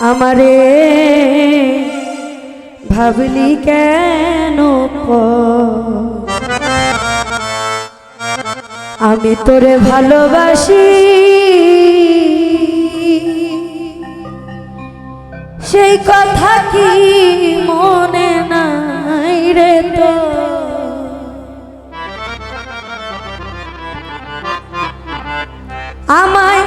আমারে ভাবলি কেন আমি তোরে ভালোবাসি। সেই কথা কি মনে নাই রে তো আমায়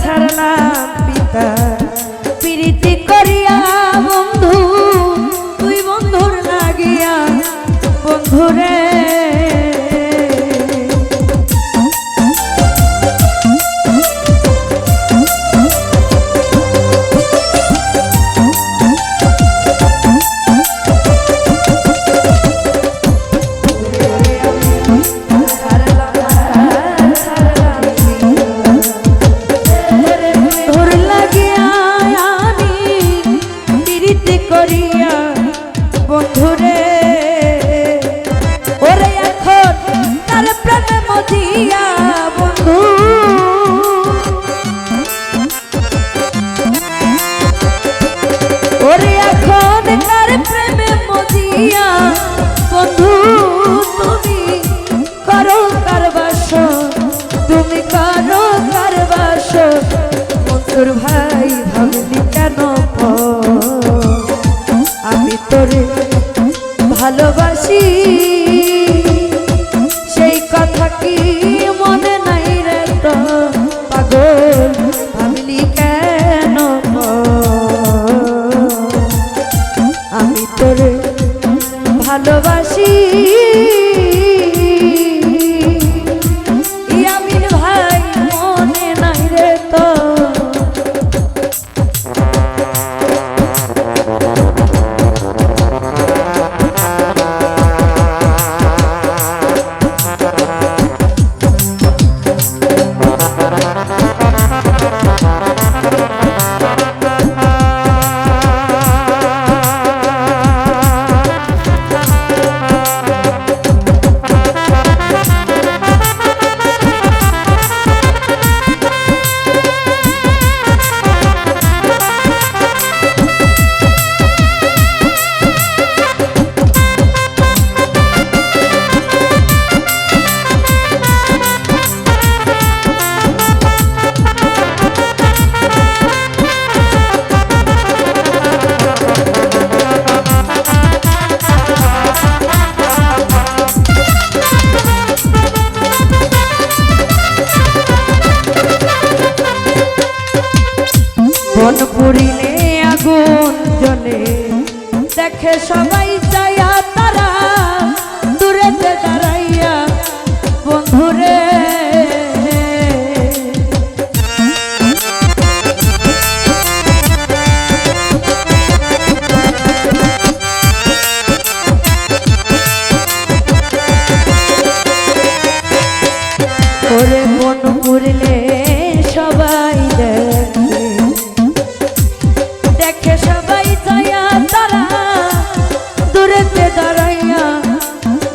ছাড়লাম করিয়া বন্ধু তুই বন্ধুর লাগিয়া মন্তুর ভাই ভাবলি কেন আমি তোরে ভালোবাসি। সেই কথা কি মনে নাই রে তো পাগল ভাবলি কেন আমি তোরে ভালোবাসি। দেখে সবাই চায়া তারা দূরেতে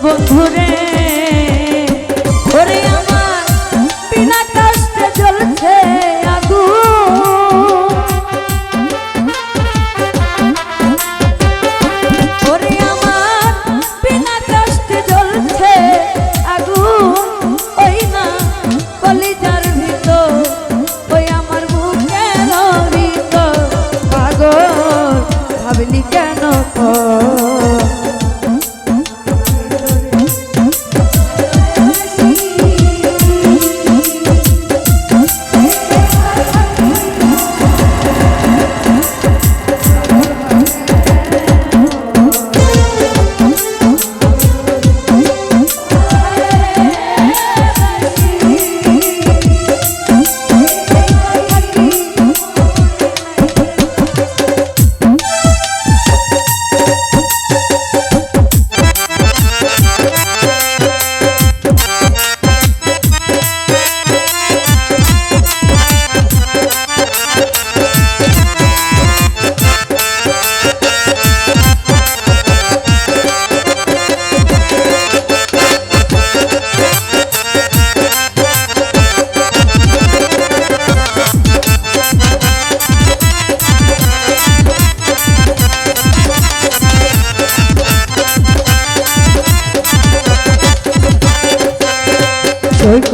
বন্ধুরে।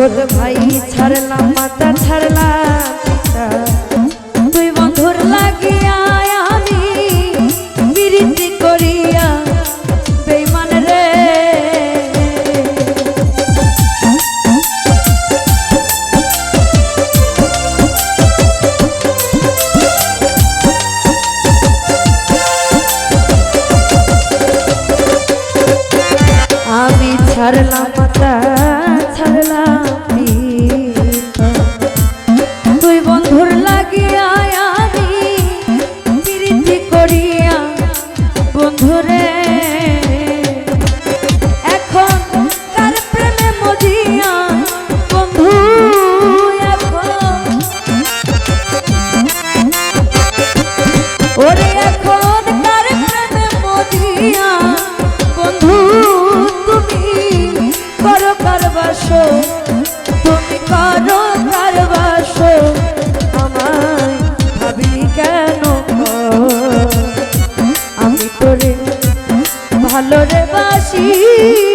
বন্ধুর ভাই, ছাড়লাম মাথা ছাড়লাম তুই বন্ধুর লাগিয়া আমি বিরিতি করিয়া বেমান রে। আমি ছাড়লাম ভালোবাসি